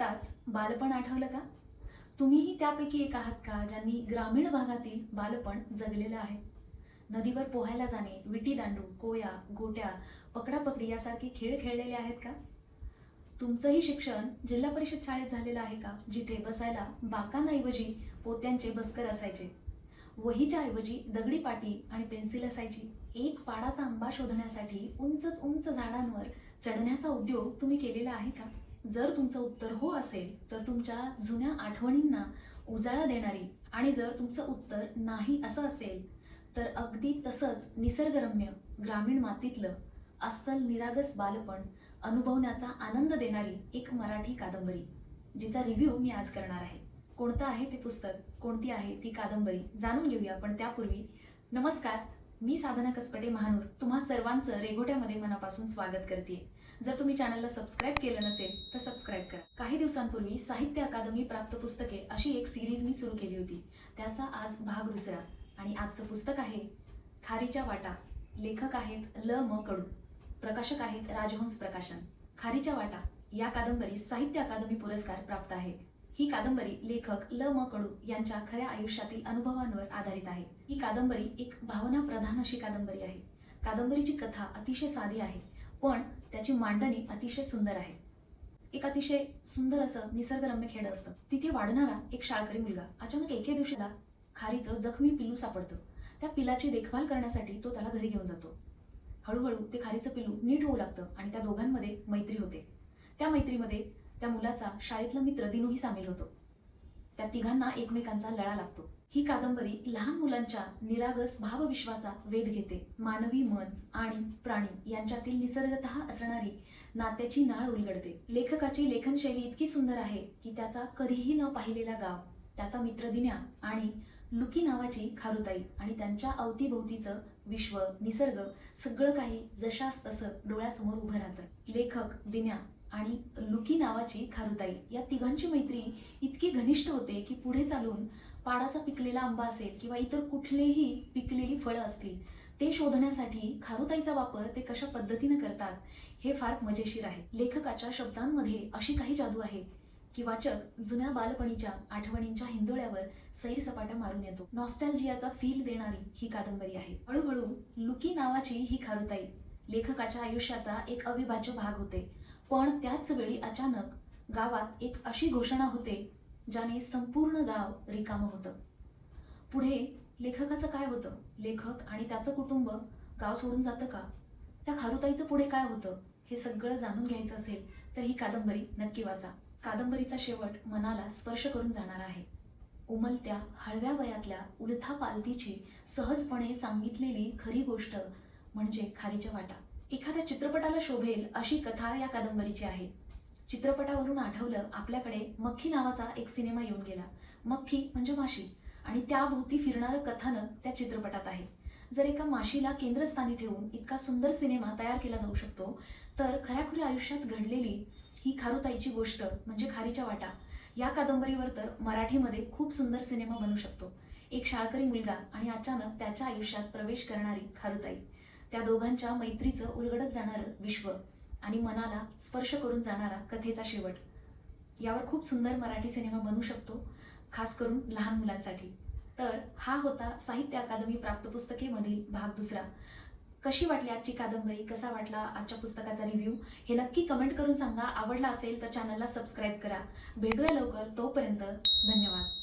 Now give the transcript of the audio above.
तुम्हालाच बालपण आठवलं का? तुम्हीही त्यापैकी एक आहात का ज्यांनी ग्रामीण भागातील बालपण जगलेलं आहे? नदीवर पोहायला जाणे विटी दांडू कोया गोट्या पकडापकडी यासारखे खेळ खेळलेले आहेत का? तुमचंही शिक्षण जिल्हा परिषद शाळेत झालेलं आहे का? जिथे बसायला बाकांऐवजी पोत्यांचे बस्कर असायचे. वहीच्या ऐवजी दगडी पाटी आणि पेन्सिल असायची. एक पाडाचा आंबा शोधण्यासाठी उंचच उंच झाडांवर चढण्याचा उद्योग तुम्ही केलेला आहे का? जर तुमचं उत्तर हो असेल तर तुमच्या जुन्या आठवणींना उजाळा देणारी आणि जर तुमचं उत्तर नाही असं असेल तर अगदी तसंच निसर्गरम्य ग्रामीण मातीतलं अस्सल निरागस बालपण अनुभवण्याचा आनंद देणारी एक मराठी कादंबरी जिचा रिव्ह्यू मी आज करणार आहे. कोणतं आहे ते पुस्तक? कोणती आहे ती कादंबरी? जाणून घेऊया पण त्यापूर्वी. नमस्कार. मी साधना कसपटे महानूर तुम्हा सर्वांचं रेघोट्यामध्ये मनापासून स्वागत करते जर तुम्ही चॅनलला सबस्क्राईब केलं नसेल तर सबस्क्राईब करा. काही दिवसांपूर्वी साहित्य अकादमी प्राप्त पुस्तके अशी एक सिरीज मी सुरू केली होती. त्याचा आज भाग दुसरा आणि आजचं पुस्तक आहे खारीच्या वाटा. लेखक आहेत ल. म. कडू. प्रकाशक आहेत राजहंस प्रकाशन. खारीच्या वाटा या कादंबरीस साहित्य अकादमी पुरस्कार प्राप्त आहे. ही कादंबरी लेखक ल म कडू यांच्या खऱ्या आयुष्यातील अनुभवांवर आधारित आहे. ही कादंबरी एक भावना प्रधान अशी कादंबरी आहे. कादंबरीची कथा अतिशय साधी आहे पण त्याची मांडणी अतिशय सुंदर आहे. एक अतिशय सुंदर असं निसर्गरम्य खेड असतं. तिथे वाढणारा एक शाळकरी मुलगा अचानक एके दिवशीला खारीचं जखमी पिल्लू सापडतं. त्या पिलाची देखभाल करण्यासाठी तो त्याला घरी घेऊन जातो. हळूहळू ते खारीचं पिल्लू नीट होऊ लागतं आणि त्या दोघांमध्ये मैत्री होते. त्या मैत्रीमध्ये त्या मुलाचा शाळेतला मित्र दिनूही सामील होतो. त्या तिघांना एकमेकांचा लळा लागतो. ही कादंबरी लहान मुलांच्या निरागस भावविश्वाचा वेध घेते. मानवी मन आणि प्राणी यांच्यातील निसर्गत असणारी नात्याची नाळ उलगडते. लेखकाची लेखनशैली इतकी सुंदर आहे की त्याचा कधीही न पाहिलेला गाव त्याचा मित्र दिन्या आणि लुकी नावाची खारुताई आणि त्यांच्या अवतीभोवतीचं विश्व निसर्ग सगळं काही जशास तसं डोळ्यासमोर उभं राहतं. लेखक दिन्या आणि लुकी नावाची खारुताई या तिघांची मैत्री इतकी घनिष्ठ होते की पुढे चालून पाडाचा पिकलेला आंबा असेल किंवा इतर कुठलेही पिकलेली फळं असतील ते शोधण्यासाठी खारुताईचा वापर ते कशा पद्धतीनं करतात हे फार मजेशीर आहे. लेखकाच्या शब्दांमध्ये अशी काही जादू आहे की वाचक जुन्या बालपणीच्या आठवणींच्या हिंदोळ्यावर सैरसपाट्या मारून येतो. नॉस्टॅल्जियाचा फील देणारी ही कादंबरी आहे. हळूहळू लुकी नावाची ही खारुताई लेखकाच्या आयुष्याचा एक अविभाज्य भाग होते. पण त्याच वेळी अचानक गावात एक अशी घोषणा होते ज्याने संपूर्ण गाव रिकामं होतं. पुढे लेखकाचं काय होतं? लेखक आणि त्याचं कुटुंब गाव सोडून जातं का? त्या खारुताईचं पुढे काय होतं? हे सगळं जाणून घ्यायचं असेल तर ही कादंबरी नक्की वाचा. कादंबरीचा शेवट मनाला स्पर्श करून जाणार आहे. उमलत्या हळव्या वयातल्या उलथा पालतीची सहजपणे सांगितलेली खरी गोष्ट म्हणजे खारीच्या वाटा. एखाद्या चित्रपटाला शोभेल अशी कथा या कादंबरीची आहे. चित्रपटावरून आठवलं आपल्याकडे मक्खी नावाचा एक सिनेमा येऊन गेला. मख्खी म्हणजे माशी. आणि त्याभोवती फिरणारं कथानक त्या चित्रपटात आहे. जर एका माशीला केंद्रस्थानी ठेवून इतका सुंदर सिनेमा तयार केला जाऊ शकतो तर खऱ्याखुऱ्या आयुष्यात घडलेली ही खारुताईची गोष्ट म्हणजे खारीच्या वाटा. या कादंबरीवर तर मराठीमध्ये खूप सुंदर सिनेमा बनू शकतो. एक शाळकरी मुलगा आणि अचानक त्याच्या आयुष्यात प्रवेश करणारी खारुताई. त्या दोघांच्या मैत्रीचं उलगडत जाणारं विश्व आणि मनाला स्पर्श करून जाणारा कथेचा शेवट. यावर खूप सुंदर मराठी सिनेमा बनू शकतो खास करून लहान मुलांसाठी. तर हा होता साहित्य अकादमी प्राप्त पुस्तकेमधील भाग दुसरा. कशी वाटली आजची कादंबरी? कसा वाटला आजच्या पुस्तकाचा रिव्ह्यू हे नक्की कमेंट करून सांगा. आवडला असेल तर चॅनलला सबस्क्राईब करा. भेटूया लवकर. तोपर्यंत धन्यवाद.